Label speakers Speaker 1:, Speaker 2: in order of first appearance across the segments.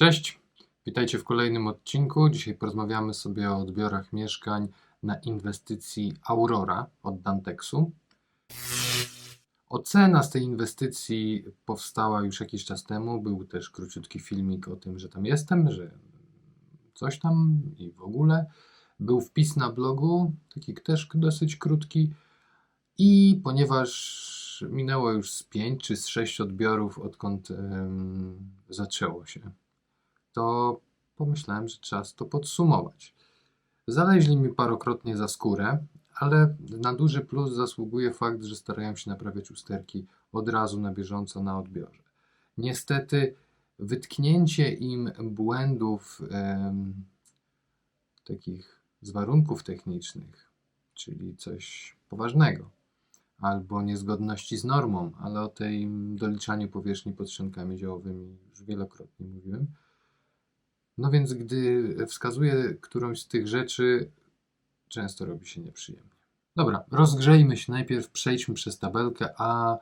Speaker 1: Cześć, witajcie w kolejnym odcinku. Dzisiaj porozmawiamy sobie o odbiorach mieszkań na inwestycji Aurora od Dantexu. Ocena z tej inwestycji powstała już jakiś czas temu. Był też króciutki filmik o tym, że tam jestem, że coś tam i w ogóle. Był wpis na blogu, taki też dosyć krótki. I ponieważ minęło już z 5 czy z 6 odbiorów, odkąd em, zaczęło się, to pomyślałem, że czas to podsumować. Zaleźli mi parokrotnie za skórę, ale na duży plus zasługuje fakt, że starają się naprawiać usterki od razu na bieżąco na odbiorze. Niestety, wytknięcie im błędów em, takich z warunków technicznych, czyli coś poważnego, albo niezgodności z normą, ale o tej doliczaniu powierzchni pod działowymi już wielokrotnie mówiłem. No więc gdy wskazuję którąś z tych rzeczy, często robi się nieprzyjemnie. Dobra, rozgrzejmy się najpierw, przejdźmy przez tabelkę, a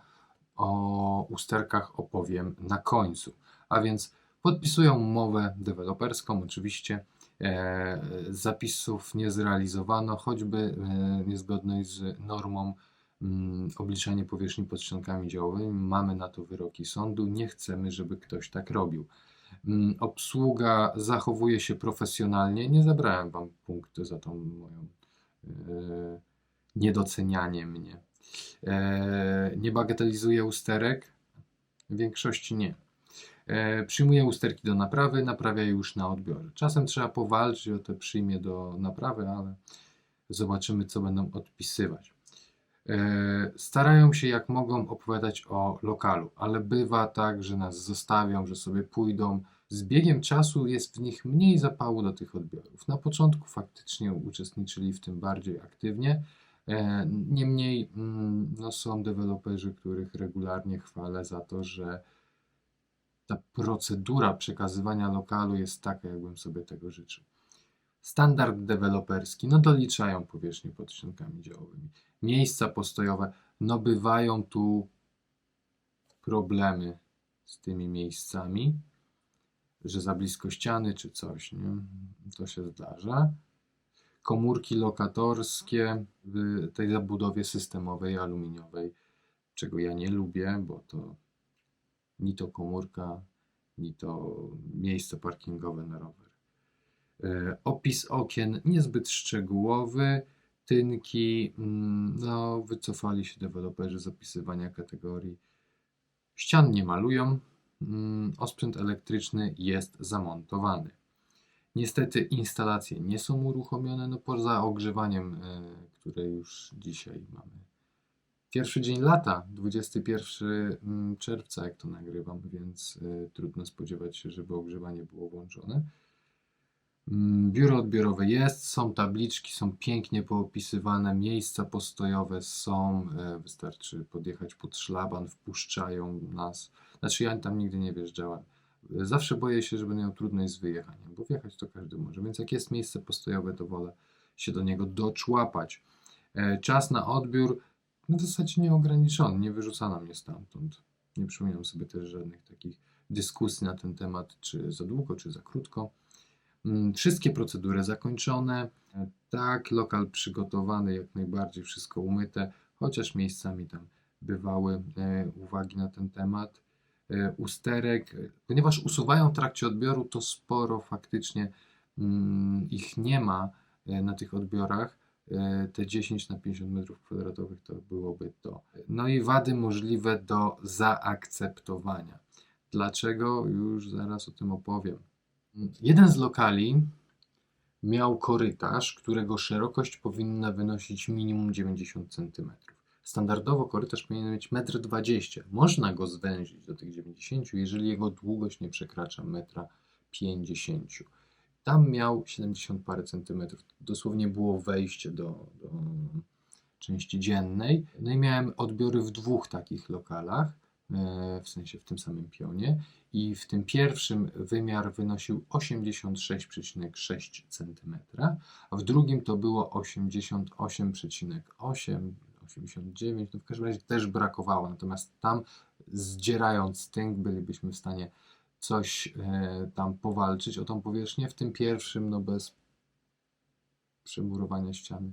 Speaker 1: o usterkach opowiem na końcu. A więc podpisują umowę deweloperską, oczywiście. E, zapisów nie zrealizowano, choćby e, niezgodność z normą mm, obliczanie powierzchni pod ściankami działowymi. Mamy na to wyroki sądu. Nie chcemy, żeby ktoś tak robił. Mm, Obsługa zachowuje się profesjonalnie. Nie zabrałem Wam punktu za tą moją e, niedocenianie mnie. E, nie bagatelizuje usterek? W większości nie. E, przyjmuje usterki do naprawy, naprawia już na odbiorze. Czasem trzeba powalczyć o te przyjmie do naprawy, ale zobaczymy, co będą odpisywać. E, Starają się jak mogą opowiadać o lokalu, ale bywa tak, że nas zostawią, że sobie pójdą. Z biegiem czasu jest w nich mniej zapału do tych odbiorów. Na początku faktycznie uczestniczyli w tym bardziej aktywnie. E, Niemniej mm, no, są deweloperzy, których regularnie chwalę za to, że ta procedura przekazywania lokalu jest taka, jakbym sobie tego życzył. Standard deweloperski, no doliczają powierzchnię pod ściankami działowymi. Miejsca postojowe, no bywają tu problemy z tymi miejscami, że za blisko ściany czy coś, nie? To się zdarza. Komórki lokatorskie w tej zabudowie systemowej aluminiowej, czego ja nie lubię, bo to ni to komórka, ni to miejsce parkingowe na rower. E, Opis okien niezbyt szczegółowy. Tynki, mm, no, wycofali się deweloperzy z opisywania kategorii. Ścian nie malują. mm, Osprzęt elektryczny jest zamontowany. Niestety instalacje nie są uruchomione, no poza ogrzewaniem, e, które już dzisiaj mamy. Pierwszy dzień lata, 21 mm, czerwca, jak to nagrywam, więc e, trudno spodziewać się, żeby ogrzewanie było włączone. Mm, Biuro odbiorowe jest, są tabliczki, są pięknie poopisywane, miejsca postojowe są, e, wystarczy podjechać pod szlaban, wpuszczają nas. Znaczy ja tam nigdy nie wjeżdżałem. Zawsze boję się, że będę miał trudność z wyjechaniem, bo wjechać to każdy może, więc jak jest miejsce postojowe, to wolę się do niego doczłapać. E, Czas na odbiór no w zasadzie nieograniczony, nie wyrzucano mnie stamtąd. Nie przypominam sobie też żadnych takich dyskusji na ten temat, czy za długo, czy za krótko. Mm, Wszystkie procedury zakończone. E, Tak, lokal przygotowany, jak najbardziej wszystko umyte, chociaż miejscami tam bywały e, uwagi na ten temat. E, Usterek, ponieważ usuwają w trakcie odbioru, to sporo faktycznie mm, ich nie ma na tych odbiorach. Te 10 na 50 metrów kwadratowych to byłoby to. No i wady możliwe do zaakceptowania. Dlaczego? Już zaraz o tym opowiem. Jeden z lokali miał korytarz, którego szerokość powinna wynosić minimum 90 cm. Standardowo korytarz powinien mieć 1,20 m. Można go zwęzić do tych 90, jeżeli jego długość nie przekracza 1,50 m. Tam miał 70 parę centymetrów. Dosłownie było wejście do, do części dziennej. No i miałem odbiory w dwóch takich lokalach, w sensie w tym samym pionie. I w tym pierwszym wymiar wynosił 86,6 cm, a w drugim to było 88,8 89, no w każdym razie też brakowało. Natomiast tam zdzierając tynk bylibyśmy w stanie coś e, tam powalczyć o tą powierzchnię. W tym pierwszym, no bez przemurowania ściany.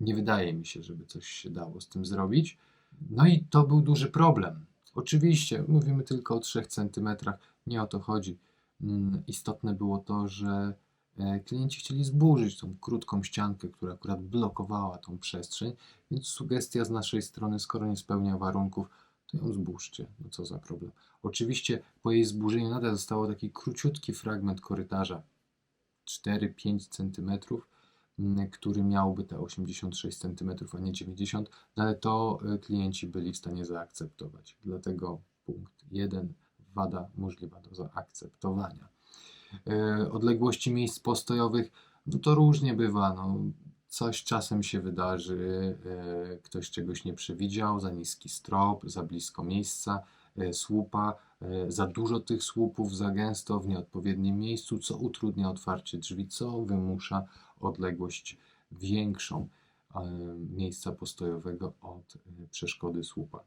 Speaker 1: Nie wydaje mi się, żeby coś się dało z tym zrobić. No i to był duży problem. Oczywiście mówimy tylko o 3 cm, nie o to chodzi. Mm, Istotne było to, że e, klienci chcieli zburzyć tą krótką ściankę, która akurat blokowała tą przestrzeń, więc sugestia z naszej strony, skoro nie spełnia warunków, to ją zburzcie. No co za problem. Oczywiście po jej zburzeniu nadal został taki króciutki fragment korytarza, 4-5 cm, mm, który miałby te 86 cm, a nie 90, no ale to y, klienci byli w stanie zaakceptować. Dlatego punkt 1 wada możliwa do zaakceptowania. Y, Odległości miejsc postojowych, no to różnie bywa. No, coś czasem się wydarzy, y, ktoś czegoś nie przewidział, za niski strop, za blisko miejsca, słupa, za dużo tych słupów, za gęsto w nieodpowiednim miejscu, co utrudnia otwarcie drzwi, co wymusza odległość większą e, miejsca postojowego od e, przeszkody słupa.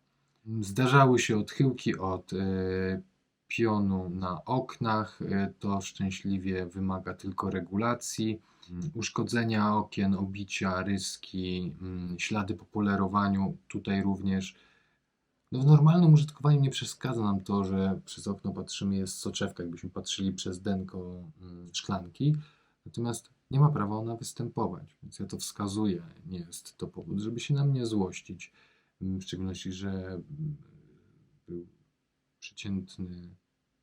Speaker 1: Zdarzały się odchyłki od e, pionu na oknach. E, To szczęśliwie wymaga tylko regulacji. Mm, Uszkodzenia okien, obicia, ryski, mm, ślady po polerowaniu. Tutaj również. No w normalnym użytkowaniu nie przeszkadza nam to, że przez okno patrzymy, jest soczewka, jakbyśmy patrzyli przez denko mm, szklanki. Natomiast nie ma prawa ona występować, więc ja to wskazuję. Nie jest to powód, żeby się na mnie złościć. Mm, W szczególności, że mm, był przeciętny,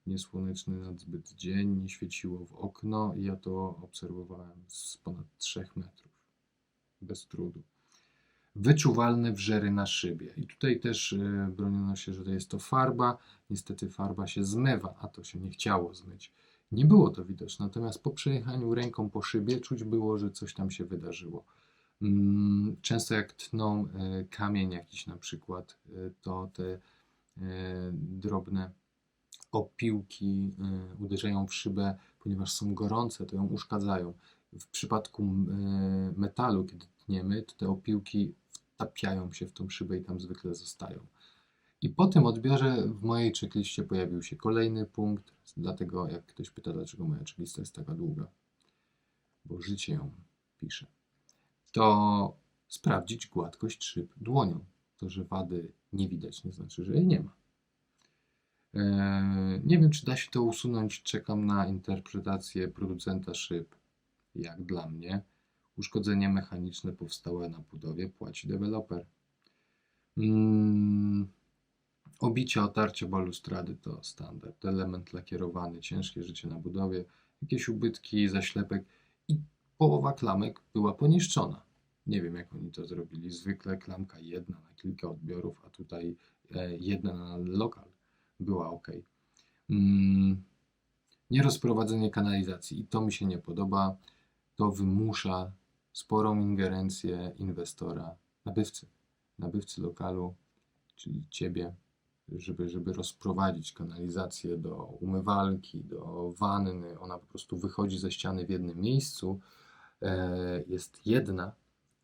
Speaker 1: niesłoneczny nadzbyt dzień, nie świeciło w okno i ja to obserwowałem z ponad 3 metrów. Bez trudu. Wyczuwalne wrzery na szybie. I tutaj też y, broniono się, że to jest to farba. Niestety farba się zmywa, a to się nie chciało zmyć. Nie było to widoczne, natomiast po przejechaniu ręką po szybie czuć było, że coś tam się wydarzyło. Mm, Często jak tną e, kamień jakiś na przykład, e, to te drobne opiłki uderzają w szybę, ponieważ są gorące, to ją uszkadzają. W przypadku metalu, kiedy tniemy, to te opiłki wtapiają się w tą szybę i tam zwykle zostają. I po tym odbiorze w mojej checkliście pojawił się kolejny punkt, dlatego jak ktoś pyta, dlaczego moja checklista jest taka długa, bo życie ją pisze, to sprawdzić gładkość szyb dłonią. To, że wady nie widać, nie znaczy, że jej nie ma. Eee, Nie wiem, czy da się to usunąć. Czekam na interpretację producenta szyb. Jak dla mnie, uszkodzenie mechaniczne powstałe na budowie płaci deweloper. Mm, Obicia, otarcie balustrady to standard. Element lakierowany, ciężkie życie na budowie, jakieś ubytki, zaślepek i połowa klamek była poniszczona. Nie wiem, jak oni to zrobili. Zwykle klamka jedna na kilka odbiorów, a tutaj e, jedna na lokal była ok. Mm, nierozprowadzenie kanalizacji i to mi się nie podoba. To wymusza sporą ingerencję inwestora, nabywcy, nabywcy lokalu, czyli ciebie, żeby, żeby rozprowadzić kanalizację do umywalki, do wanny. Ona po prostu wychodzi ze ściany w jednym miejscu. E, jest jedna,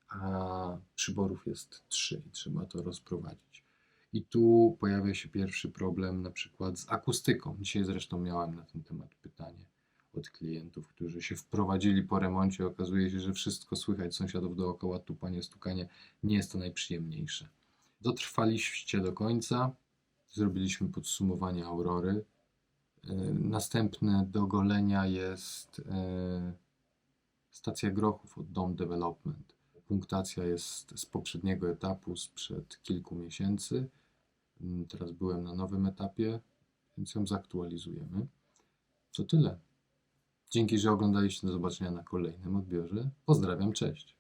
Speaker 1: a przyborów jest trzy i trzeba to rozprowadzić. I tu pojawia się pierwszy problem, na przykład z akustyką. Dzisiaj zresztą miałem na ten temat pytanie od klientów, którzy się wprowadzili po remoncie. Okazuje się, że wszystko słychać sąsiadów dookoła, tupanie, stukanie. Nie jest to najprzyjemniejsze. Dotrwaliście do końca. Zrobiliśmy podsumowanie Aurory. E, Następne do golenia jest e, stacja Grochów od Dom Development. Punktacja jest z poprzedniego etapu, sprzed kilku miesięcy. Mm, Teraz byłem na nowym etapie, więc ją zaktualizujemy. To tyle. Dzięki, że oglądaliście. Do zobaczenia na kolejnym odbiorze. Pozdrawiam, cześć.